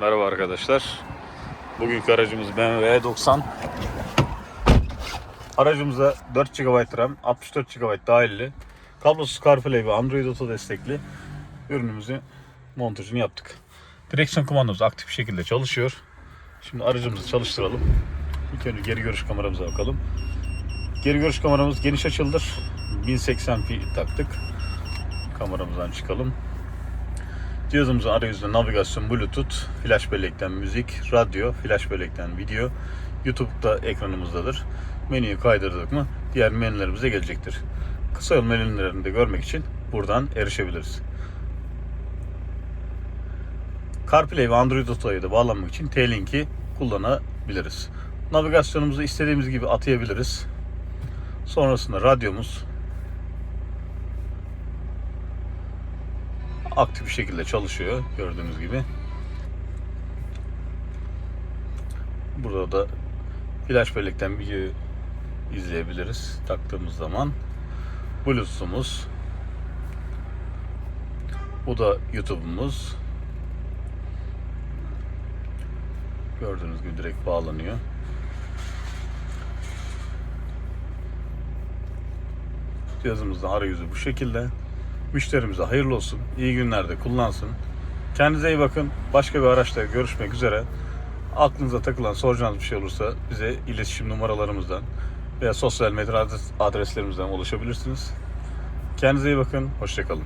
Merhaba arkadaşlar. Bugünkü aracımız BMW 90. Aracımıza 4 GB RAM, 64 GB dahilli, kablosuz CarPlay ve Android Auto destekli ürünümüzü montajını yaptık. Direksiyon kumandamız aktif bir şekilde çalışıyor. Şimdi aracımızı çalıştıralım. İlk önce geri görüş kameramıza bakalım. Geri görüş kameramız geniş açıldır. 1080p taktık. Kameramızdan çıkalım. Cihazımızın arayüzünde navigasyon, bluetooth, flash bellekten müzik, radyo, flash bellekten video, YouTube'da ekranımızdadır. Menüyü kaydırdık mı diğer menülerimize gelecektir. Kısa yol menülerini de görmek için buradan erişebiliriz. CarPlay ve Android Auto'ya da bağlanmak için T-Link'i kullanabiliriz. Navigasyonumuzu istediğimiz gibi atayabiliriz. Sonrasında radyomuz aktif bir şekilde çalışıyor gördüğünüz gibi. Burada da flash bellekten video izleyebiliriz taktığımız zaman. Bluetooth'umuz. Bu da YouTube'umuz. Gördüğünüz gibi direkt bağlanıyor. Cihazımızın arayüzü bu şekilde. Müşterimize hayırlı olsun. İyi günlerde kullansın. Kendinize iyi bakın. Başka bir araçla görüşmek üzere. Aklınıza takılan soracağınız bir şey olursa bize iletişim numaralarımızdan veya sosyal medya adres- adreslerimizden ulaşabilirsiniz. Kendinize iyi bakın. Hoşçakalın.